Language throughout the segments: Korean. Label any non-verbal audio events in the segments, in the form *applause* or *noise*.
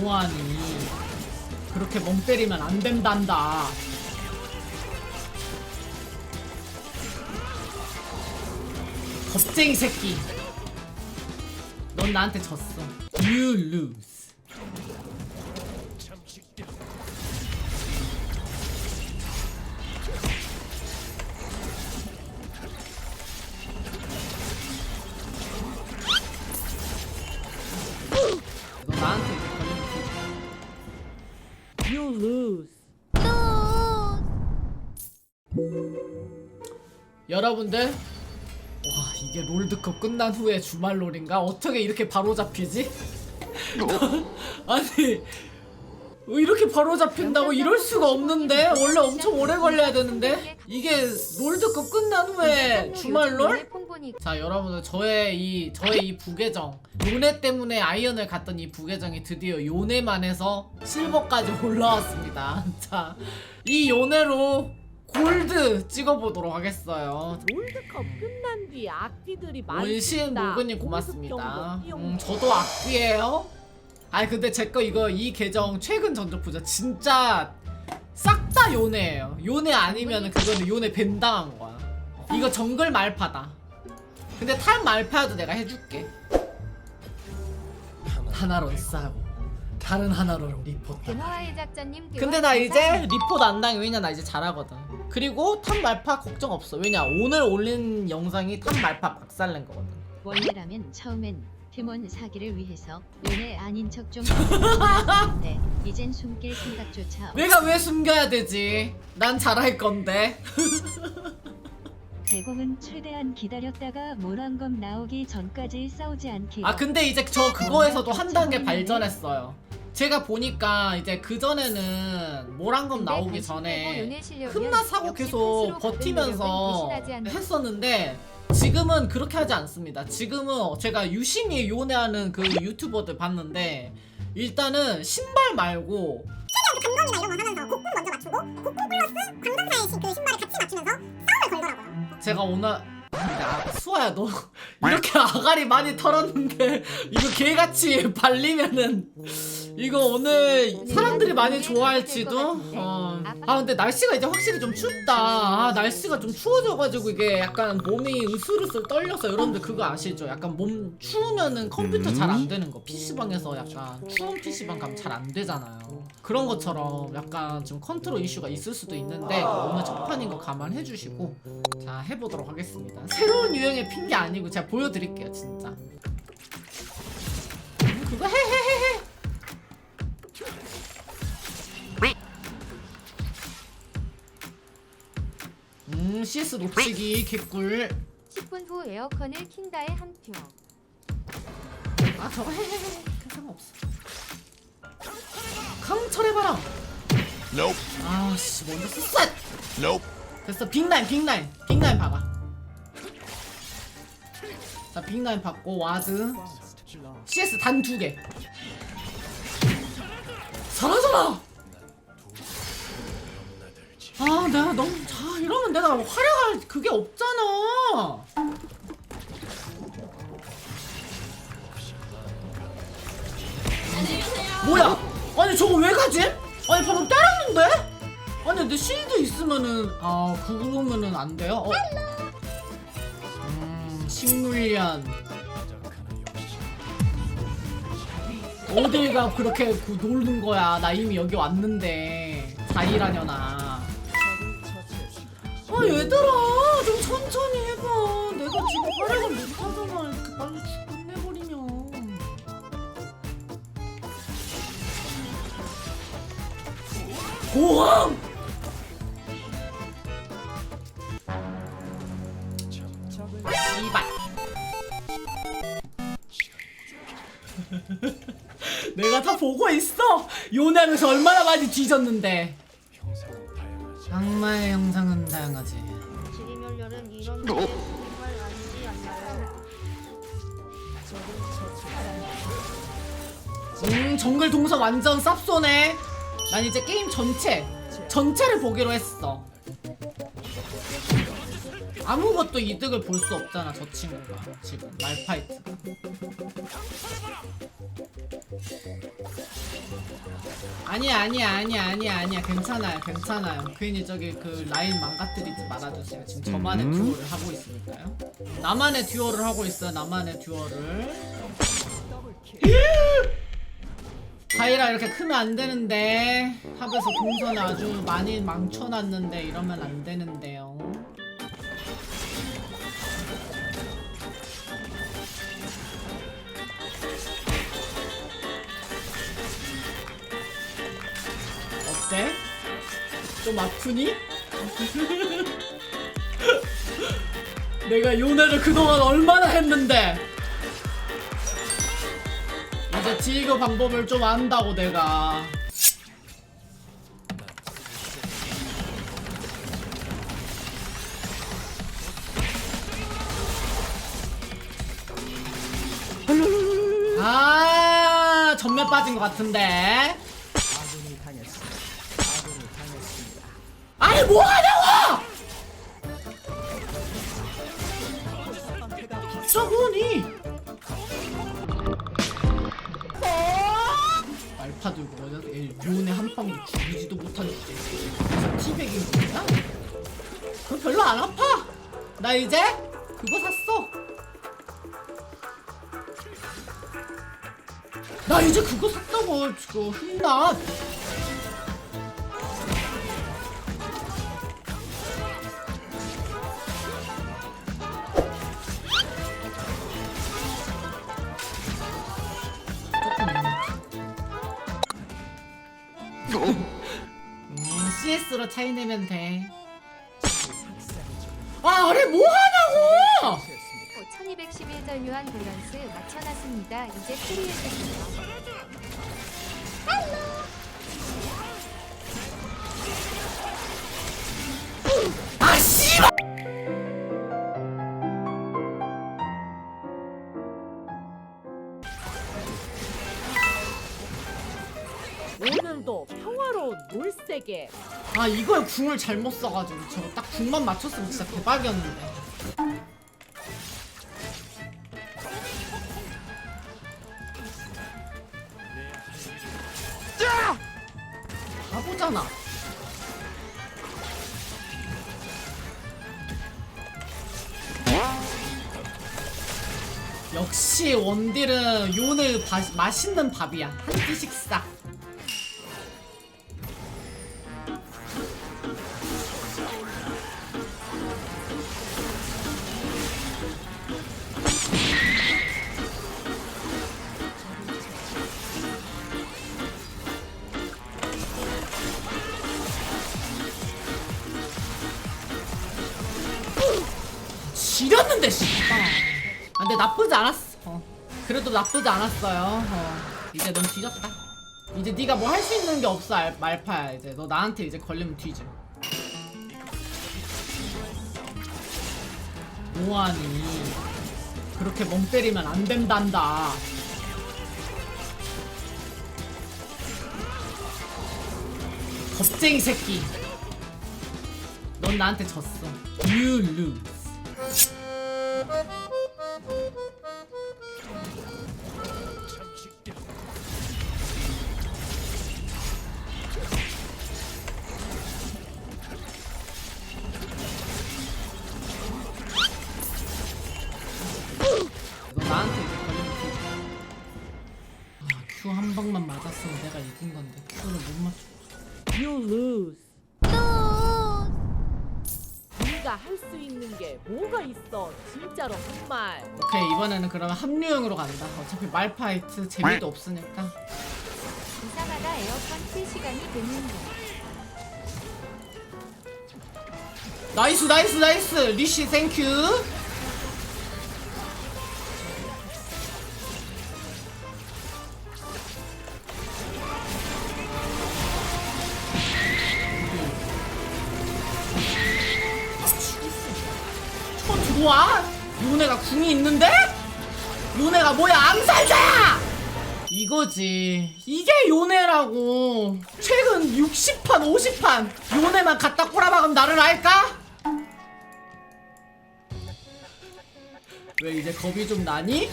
뭐하니 그렇게 멍 때리면 안 된단다. 겁쟁이 새끼. 넌 나한테 졌어. You lose 여러분들, 와 이게 롤드컵 끝난 후에 주말 롤인가? 어떻게 이렇게 바로 잡히지? *laughs* 아니 이렇게 바로 잡힌다고 이럴 수가 없는데 원래 엄청 오래 걸려야 되는데 이게 롤드컵 끝난 후에 주말 롤? 자 여러분들 저의 이 저의 이 부계정 요네 때문에 아이언을 갔던 이 부계정이 드디어 요네만 해서 실버까지 *laughs* 올라왔습니다 자 이 요네로 골드 찍어보도록 하겠어요. 롤드컵 끝난 뒤 악기들이 많이 원신. 모그님 고맙습니다. 음 저도 악귀예요. 아니 근데 제 거 이거 이 계정 최근 전적 부자 진짜 싹 다 요네예요. 요네 아니면 그거는 요네 벤당한 거야. 이거 정글 말파다. 근데 탈 말파도 내가 해줄게. 하나로 싸고 다른 하나로 리포트 대마와의 작자님 근데 나 이제 리포트 안 당해. 왜냐 나 이제 잘하거든. 그리고 탑 말파 걱정 없어. 왜냐 오늘 올린 영상이 탑 말파 박살낸 거거든. 원래라면 처음엔 팀원 사기를 위해서 연애 아닌 척 좀 *laughs* 했는데 이젠 숨길 생각조차 없. 내가 왜 숨겨야 되지? 난 잘할 건데. *laughs* 대공은 최대한 기다렸다가 모란검 나오기 전까지 싸우지 않기로. 아 근데 이제 저 그거에서도 한 단계 발전했어요 제가 보니까 이제 그 전에는 모란검 나오기 전에 흠나 사고 계속 버티면서 했었는데 지금은 그렇게 하지 않습니다. 지금은 제가 유심히 요네하는 그 유튜버들 봤는데 일단은 신발 말고 감정이나 이런 거 하면서 곡궁 먼저 맞추고 곡궁 플러스 광전사의 시- 그 신발을 같이 맞추면서 싸움을 걸더라고요. 제가 오늘 아, 수아야 너 *laughs* 이렇게 아가리 많이 털었는데 이거 개같이 발리면은 이거 오늘 사람들이 많이 좋아할지도? 어. 아 근데 날씨가 이제 확실히 좀 춥다. 아 날씨가 좀 추워져가지고 이게 약간 몸이 으슬으슬 떨려서 여러분들 그거 아시죠? 약간 몸 추우면은 컴퓨터 잘 안 되는 거. PC방에서 약간 추운 PC방 가면 잘 안 되잖아요 그런 것처럼 약간 좀 컨트롤 이슈가 있을 수도 있는데 오늘 첫 판인 거 감안해 주시고 자 해보도록 하겠습니다. 새로운 유행의 핑계 아니고 제가 보여드릴게요 진짜. 음, 그거 해해해해! 음 CS 놓치기 개꿀. 10분 후 에어컨을 킨다의 한 표. 아 저거 해해해 강철해봐라. Nope. 아씨 먼저 쓱 Nope. 됐어 빅라인 빅라인. 빅라인 박아 자 빅라인 받고 와드. CS 단 두개. 잘하잖아 아 내가 너무 자 이러면 내가 활약할 그게 없잖아. 뭐야 아니 저거 왜 가지? 아니 방금 때렸는데? 아니 근데 실드 있으면은 아 그거면은 안 돼요? 어. 음 식물련 어딜가 그렇게 그 놀는 거야 나 이미 여기 왔는데 자일하려나 아 얘들아 좀 천천히 해봐 내가 지금 활약을 못하잖아 이렇게 빨리 끝 고항 씨발. *laughs* 내가 다 보고 있어. 요나에서 얼마나 많이 뒤졌는데. 악마의 형상은 다양하지? 음 정글 동선 완전 쌉소네 난 이제 게임 전체 전체를 보기로 했어. 아무것도 이득을 볼 수 없잖아 저 친구가. 지금 말파이트가 아니야 아니야 아니야 아니야 아니야. 괜찮아요 괜찮아요. 괜히 저기 그 라인 망가뜨리지 말아주세요. 지금 저만의 듀오를 하고 있으니까요. 나만의 듀오를 하고 있어요 나만의 듀오를 바이라 이렇게 크면 안 되는데 탑에서 동선 아주 많이 망쳐놨는데 이러면 안 되는데요 어때? 좀 아프니? *laughs* 내가 요네를 그동안 얼마나 했는데 이제 지휘교 방법을 좀 안다고 내가. 아 전면 빠진 것 같은데. 아니 뭐하냐고 들고 어디 애 요네 한 방도 죽이지도 못한 주제 티백인 거야? 그럼 별로 안 아파? 나 이제 그거 샀어. 나 이제 그거 샀다고. 지금 흥나 CS로 차이 내면 돼. 아, 아래 뭐 하냐고! 1211절 요한 밸런스 맞춰놨습니다. 이제 프리해주세요. 아, 씨발! 놀세계 아, 이거에 궁을 잘못 써가지고 저거 딱 궁만 맞췄으면 진짜 대박이었는데. 바보잖아. 역시 원딜은 요는 바- 맛있는 밥이야. 한 끼 식사. 나쁘지 않았어. 어. 그래도 나쁘지 않았어요. 어. 이제 넌 뒤졌다. 이제 네가 뭐 할 수 있는 게 없어 알- 말파야 이제 너 나한테 이제 걸리면 뒤져. 뭐하니? 그렇게 멍 때리면 안 된단다. 겁쟁이 새끼. 넌 나한테 졌어. You lose. 너 나한테 이제 걸리면 뒤져. 아, Q 한 방만 맞았으면 내가 이긴 건데 Q를 못 맞춰. You lose 네가 할 수 있는 게 뭐가 있어 진짜로 정말 오케이 이번에는 그러면 합류형으로 간다. 어차피 말파이트 재미도 없으니까. 이상하다 에어컨 틀 시간이 됐는데. 나이스 나이스 나이스 리시 땡큐. 저 들어와? 요네가 궁이 있는데? 요네가 뭐야 암살자야! 이거지 이게 요네라고 최근 60판 50판 요네만 갖다 꼬라박으면 나를 알까? 왜 이제 겁이 좀 나니?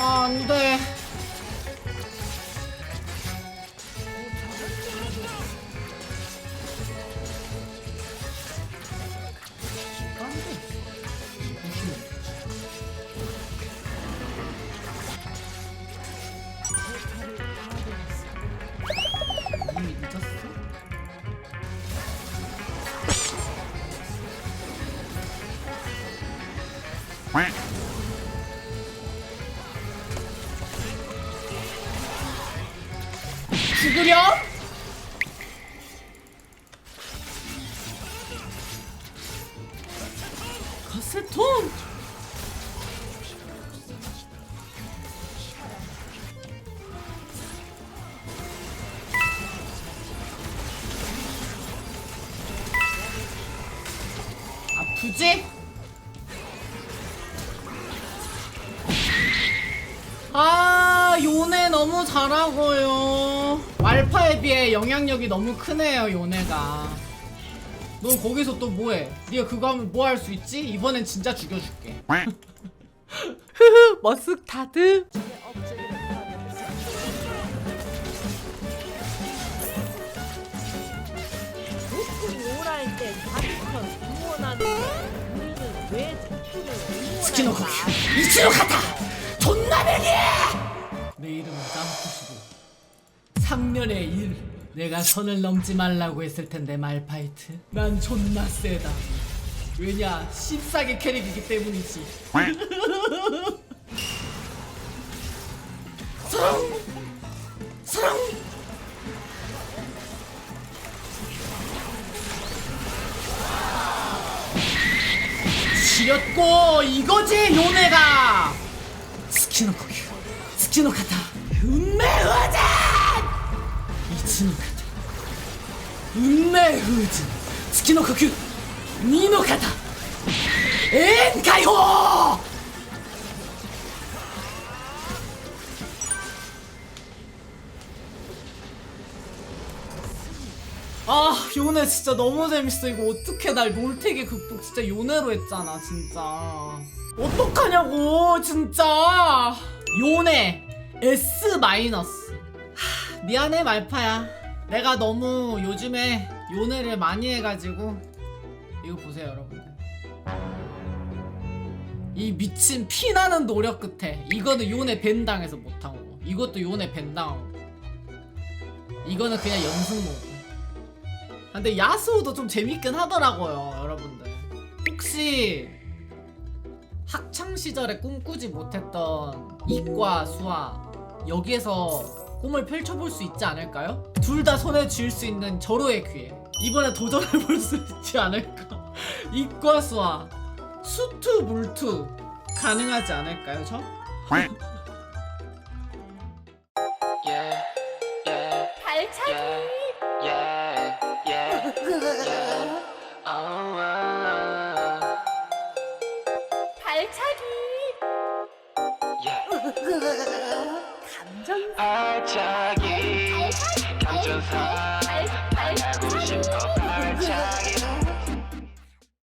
아, 안 돼. 가세톤! 아프지? 아 요네 너무 잘하고요 말파에 비해 영향력이 너무 크네요 요네가 너 거기서 또 뭐해 네가 그거 하면 뭐 할 수 있지? 이번엔 진짜 죽여줄게 Quack. 머쓱 다드 폭풍이 오랄 때 자기 편 응원하는데 우리는 왜 폭풍을 응원할까? 스키노 코큐 이치로 가다 존나 매니 내 이름은 짱쿠시고 3년의 일 내가 선을 넘지 말라고 했을 텐데 말파이트. 난 존나 세다. 왜냐 씹싸게 캐릭이기 때문이지. *laughs* 사랑! 사랑! 지렸고 이거지 요네가! 스키노 코큐. 스키노 카타. 후진 이 치노 카타 운매 후진 스키노 코큐 니노 카타 엔카이호 아 요네 진짜 너무 재밌어. 이거 어떻게 날 롤택의 극복 진짜 요네로 했잖아 진짜. 어떡하냐고 진짜. 요네 S 마이너스. 하, 미안해 말파야. 내가 너무 요즘에 요네를 많이 해가지고 이거 보세요 여러분들. 이 미친 피나는 노력 끝에 이거는 요네 밴 당해서 못한 거고 이것도 요네 밴 당하고. 이거는 그냥 연승 모드. 근데 야스오도 좀 재밌긴 하더라고요, 여러분들. 혹시 학창 시절에 꿈꾸지 못했던 이과 수학 여기에서 꿈을 펼쳐볼 수 있지 않을까요? 둘 다 손에 쥘 수 있는 절호의 기회. 이번에 도전해볼 *laughs* 수 있지 않을까? 이과 수학 수투 물투 가능하지 않을까요, 저? *laughs*